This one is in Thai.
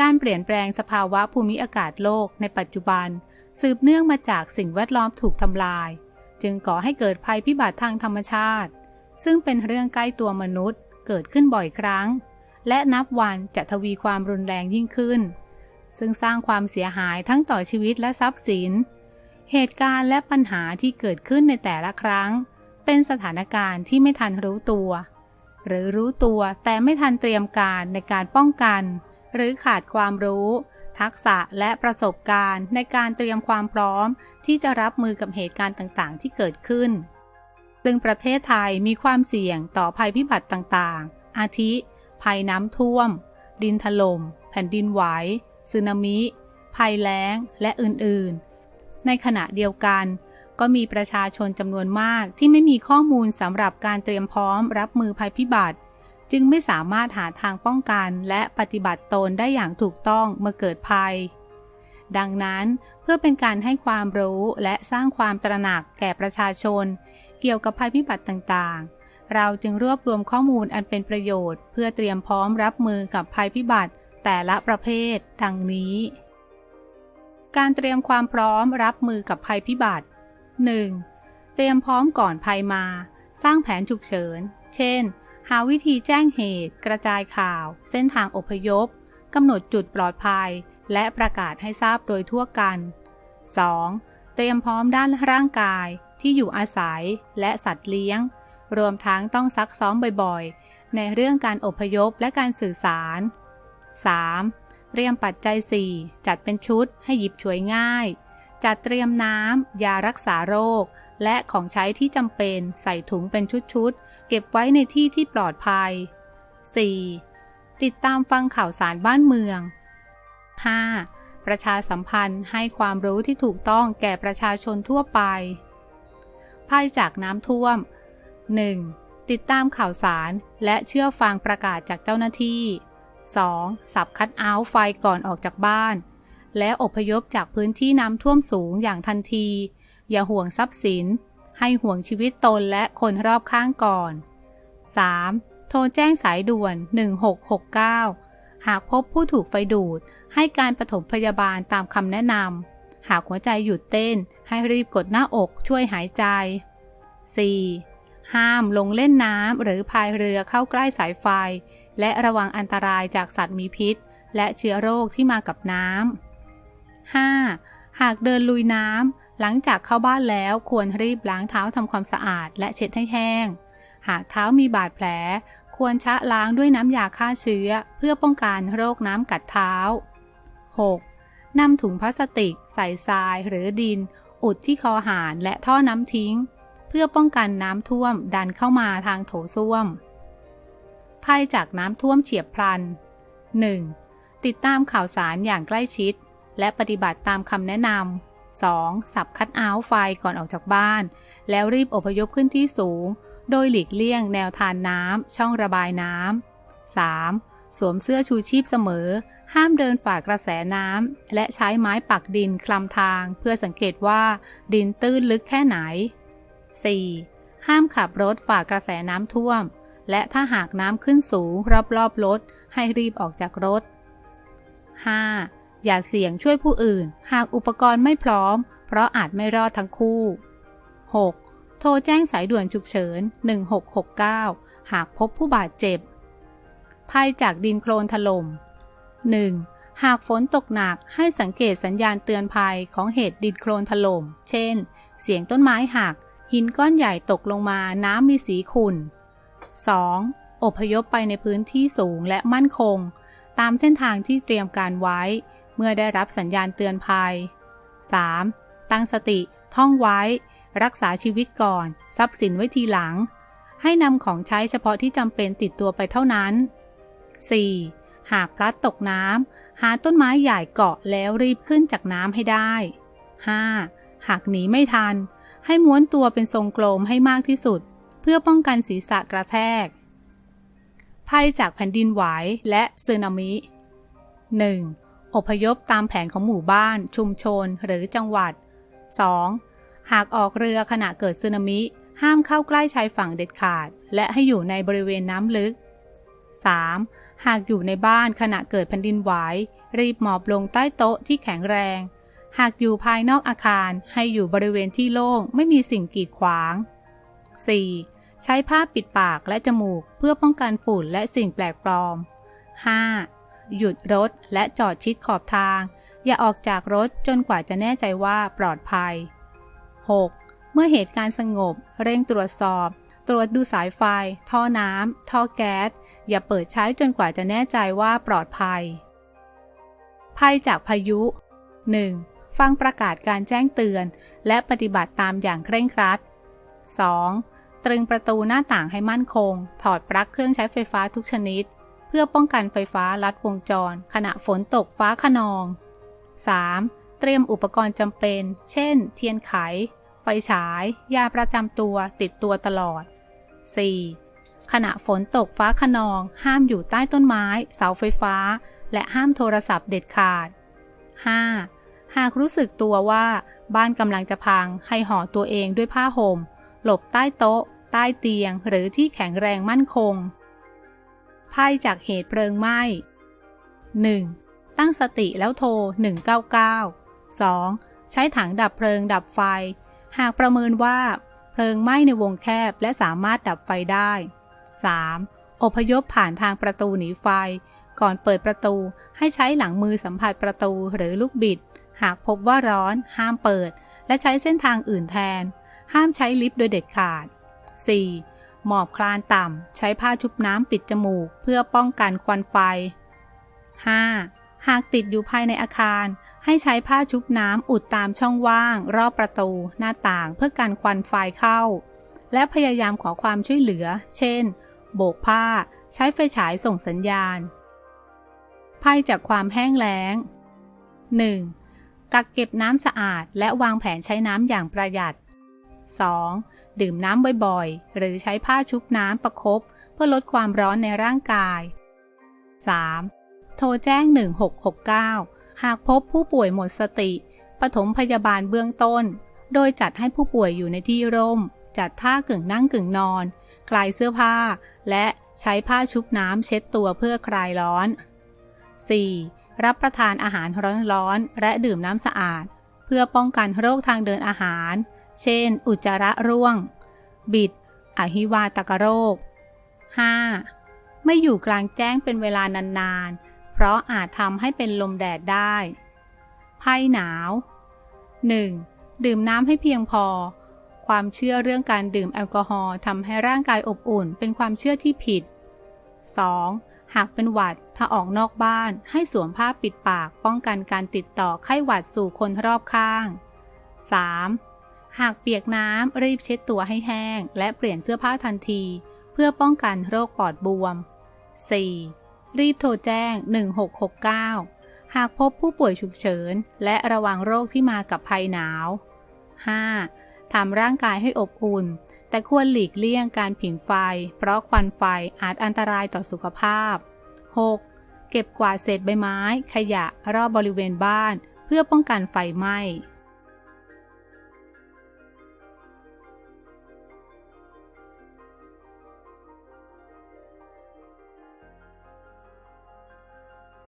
การเปลี่ยนแปลงสภาวะภูมิอากาศโลกในปัจจุบัน สืบเนื่องมาจากสิ่งแวดล้อมถูกทำลาย จึงก่อให้เกิดภัยพิบัติทางธรรมชาติ ซึ่งเป็นเรื่องใกล้ตัวมนุษย์ เกิดขึ้นบ่อยครั้ง และนับวันจะทวีความรุนแรงยิ่งขึ้น ซึ่งสร้างความเสียหายทั้งต่อชีวิตและทรัพย์สิน เหตุการณ์และปัญหาที่เกิดขึ้นในแต่ละครั้ง เป็นสถานการณ์ที่ไม่ทันรู้ตัว หรือรู้ตัวแต่ไม่ทันเตรียมการในการป้องกัน หรือขาดความรู้ ทักษะและประสบการณ์ในการเตรียมความพร้อม ที่จะรับมือกับเหตุการณ์ต่างๆ ที่เกิดขึ้น ซึ่งประเทศไทยมีความเสี่ยงต่อภัยพิบัติต่างๆ อาทิ ภัยน้ำท่วม ดินถล่ม แผ่นดินไหวสึนามิ ภัยแล้ง และอื่นๆ ในขณะเดียวกันก็มีประชาชนจำนวนมากที่ไม่มีข้อมูลสำหรับการเตรียมพร้อมรับมือภัยพิบัติ จึงไม่สามารถหาทางป้องกันและปฏิบัติตนได้อย่างถูกต้องเมื่อเกิดภัย ดังนั้นเพื่อเป็นการให้ความรู้และสร้างความตระหนักแก่ประชาชน เกี่ยวกับภัยพิบัติต่างๆ เราจึงรวบรวมข้อมูลอันเป็นประโยชน์ เพื่อเตรียมพร้อมรับมือกับภัยพิบัติแต่ละประเภท ดังนี้ การเตรียมความพร้อมรับมือกับภัยพิบัติ 1. เตรียมพร้อมก่อนภัยมา สร้างแผนฉุกเฉิน เช่น หาวิธีแจ้งเหตุ กระจายข่าว เส้นทางอพยพกำหนดจุดปลอดภัย และประกาศให้ทราบโดยทั่วกัน 2. เตรียมพร้อมด้านร่างกายที่อยู่อาศัยและสัตว์เลี้ยง รวมทั้งต้องซักซ้อมบ่อยๆ ในเรื่องการอพยพและการสื่อสาร 3. เตรียมปัจจัย 4 จัดเป็นชุดให้หยิบฉวยง่าย จัดเตรียมน้ำ ยารักษาโรค และของใช้ที่จำเป็นใส่ถุงเป็นชุดๆ เก็บไว้ในที่ที่ปลอดภัย 4. ติดตามฟังข่าวสารบ้านเมือง 5. ประชาสัมพันธ์ให้ความรู้ที่ถูกต้องแก่ประชาชนทั่วไปภัยจากน้ำท่วม 1. ติดตามข่าวสารและเชื่อฟังประกาศจากเจ้าหน้าที่ 2. สับคัดเอาท์ไฟก่อนออกจากบ้าน และอพยพจากพื้นที่น้ำท่วมสูงอย่างทันที อย่าห่วงทรัพย์สิน ให้ห่วงชีวิตตนและคนรอบข้างก่อน 3. โทรแจ้งสายด่วน 1669 หากพบผู้ถูกไฟดูด ให้การปฐมพยาบาลตามคำแนะนำ หากหัวใจหยุดเต้น ให้รีบกดหน้าอกช่วยหายใจ 4. ห้ามลงเล่นน้ำหรือพายเรือเข้าใกล้สายไฟ และระวังอันตรายจากสัตว์มีพิษ และเชื้อโรคที่มากับน้ำ 5. หากเดินลุยน้ำ หลังจากเข้าบ้านแล้วควรรีบล้างเท้าทำความสะอาดและเช็ดให้แห้ง หากเท้ามีบาดแผล ควรชะล้างด้วยน้ำยาฆ่าเชื้อ เพื่อป้องกันโรคน้ำกัดเท้า 6. นำถุงพลาสติก ใส่ทรายหรือดิน อุดที่คอหานและท่อน้ำทิ้ง เพื่อป้องกันน้ำท่วมดันเข้ามาทางโถส้วมภัยจากน้ำท่วมเฉียบพลัน 1. ติดตามข่าวสารอย่างใกล้ชิด และปฏิบัติตามคำแนะนำ 2. สับคัดเอาท์ไฟก่อนออกจากบ้าน แล้วรีบอพยพขึ้นที่สูง โดยหลีกเลี่ยงแนวทานน้ำ ช่องระบายน้ำ 3. สวมเสื้อชูชีพเสมอ ห้ามเดินฝ่ากระแสน้ำ และใช้ไม้ปักดินคลำทาง เพื่อสังเกตว่าดินตื้นลึกแค่ไหน 4. ห้ามขับรถฝ่ากระแสน้ำท่วม และถ้าหากน้ำขึ้นสูงรอบๆรถ ให้รีบออกจากรถ 5. อย่าเสี่ยงช่วยผู้อื่น หากอุปกรณ์ไม่พร้อม เพราะอาจไม่รอดทั้งคู่ 6. โทรแจ้งสายด่วนฉุกเฉิน 1669 หากพบผู้บาดเจ็บ ภัยจากดินโคลนถล่ม 1. หากฝนตกหนักให้สังเกตสัญญาณเตือนภัยของเหตุดินโคลนถล่ม เช่น เสียงต้นไม้หัก หินก้อนใหญ่ตกลงมาน้ำมีสีขุ่น 2. อพยพไปในพื้นที่สูงและมั่นคง ตามเส้นทางที่เตรียมการไว้ เมื่อได้รับสัญญาณเตือนภัย 3. ตั้งสติ ท่องไว้ รักษาชีวิตก่อน ทรัพย์สินไว้ทีหลัง ให้นำของใช้เฉพาะที่จำเป็นติดตัวไปเท่านั้น 4. หากพลัดตกน้ำหาต้นไม้ใหญ่เกาะแล้วรีบขึ้นจากน้ำให้ได้ 5. หากหนีไม่ทัน ให้ม้วนตัวเป็นทรงกลมให้มากที่สุด เพื่อป้องกันศีรษะกระแทก ภัยจากแผ่นดินไหวและสึนามิ 1. อพยพตามแผนของหมู่บ้าน ชุมชน หรือจังหวัด 2. หากออกเรือขณะเกิดสึนามิ ห้ามเข้าใกล้ชายฝั่งเด็ดขาด และให้อยู่ในบริเวณน้ำลึก 3. หากอยู่ในบ้านขณะเกิดแผ่นดินไหว รีบหมอบลงใต้โต๊ะที่แข็งแรง หากอยู่ภายนอกอาคารให้อยู่บริเวณที่โล่งไม่มีสิ่งกีดขวาง 4. ใช้ผ้าปิดปากและจมูกเพื่อป้องกันฝุ่นและสิ่งแปลกปลอม 5. หยุดรถและจอดชิดขอบทาง อย่าออกจากรถจนกว่าจะแน่ใจว่าปลอดภัย 6. เมื่อเหตุการณ์สงบ เร่งตรวจสอบ ตรวจดูสายไฟ ท่อน้ำท่อแก๊ส อย่าเปิดใช้จนกว่าจะแน่ใจว่าปลอดภัย ภัยจากพายุ 1. ฟังประกาศการแจ้งเตือน และปฏิบัติตามอย่างเคร่งครัด 2. ตรึงประตูหน้าต่างให้มั่นคง ถอดปลั๊กเครื่องใช้ไฟฟ้าทุกชนิด เพื่อป้องกันไฟฟ้าลัดวงจร ขณะฝนตกฟ้าขนอง 3. เตรียมอุปกรณ์จำเป็น เช่น เทียนไข ไฟฉาย ยาประจำตัวติดตัวตลอด 4. ขณะฝนตกฟ้าขนอง ห้ามอยู่ใต้ต้นไม้ เสาไฟฟ้า และห้ามโทรศัพท์เด็ดขาด 5. หากรู้สึกตัวว่าบ้านกำลังจะพัง ให้ห่อตัวเองด้วยผ้าห่ม หลบใต้โต๊ะ ใต้เตียง หรือที่แข็งแรงมั่นคง ภัยจากเหตุเพลิงไหม้ 1. ตั้งสติแล้วโทร 199 2. ใช้ถังดับเพลิงดับไฟ หากประเมินว่า เพลิงไหม้ในวงแคบและสามารถดับไฟได้ 3. อพยพผ่านทางประตูหนีไฟ ก่อนเปิดประตูให้ใช้หลังมือสัมผัสประตูหรือลูกบิด หากพบว่าร้อนห้ามเปิด และใช้เส้นทางอื่นแทน ห้ามใช้ลิฟต์โดยเด็ดขาด 4. หมอบคลานต่ำ ใช้ผ้าชุบน้ำปิดจมูก เพื่อป้องกันควันไฟ 5. หากติดอยู่ภายในอาคาร ให้ใช้ผ้าชุบน้ำอุดตามช่องว่าง รอบประตู หน้าต่างเพื่อกันควันไฟเข้า และพยายามขอความช่วยเหลือ เช่น โบกผ้า ใช้ไฟฉายส่งสัญญาณ ภัยจากความแห้งแล้ง 1. กักเก็บน้ำสะอาดและวางแผนใช้น้ำอย่างประหยัด 2. ดื่มน้ำบ่อยๆ หรือใช้ผ้าชุบน้ำประคบเพื่อลดความร้อนในร่างกาย 3. โทรแจ้ง 1669 หากพบผู้ป่วยหมดสติปฐมพยาบาลเบื้องต้น โดยจัดให้ผู้ป่วยอยู่ในที่ร่ม จัดท่ากึ่งนั่งกึ่งนอน คลายเสื้อผ้า และใช้ผ้าชุบน้ำเช็ดตัวเพื่อคลายร้อน 4. รับประทานอาหารร้อนๆ และดื่มน้ำสะอาด เพื่อป้องกันโรคทางเดินอาหาร เช่น อุจจาระร่วง บิด อหิวาตกโรค 5. ไม่อยู่กลางแจ้งเป็นเวลานานๆ เพราะอาจทำให้เป็นลมแดดได้ภัยหนาว 1. ดื่มน้ำให้เพียงพอ ความเชื่อเรื่องการดื่มแอลกอฮอล์ทำให้ร่างกายอบอุ่นเป็นความเชื่อที่ผิด 2. หากเป็นหวัดถ้าออกนอกบ้านให้สวมผ้าปิดปากป้องกันการติดต่อไข้หวัดสู่คนรอบข้าง 3. หากเปียกน้ำรีบเช็ดตัวให้แห้ง และเปลี่ยนเสื้อผ้าทันที เพื่อป้องกันโรคปอดบวม 4. รีบโทรแจ้ง 1669 หากพบผู้ป่วยฉุกเฉิน และระวังโรคที่มากับภัยหนาว 5. ทำร่างกายให้อบอุ่น แต่ควรหลีกเลี่ยงการผิงไฟ เพราะควันไฟอาจอันตรายต่อสุขภาพ 6. เก็บกวาดเศษใบไม้ ขยะรอบบริเวณบ้าน เพื่อป้องกันไฟไหม้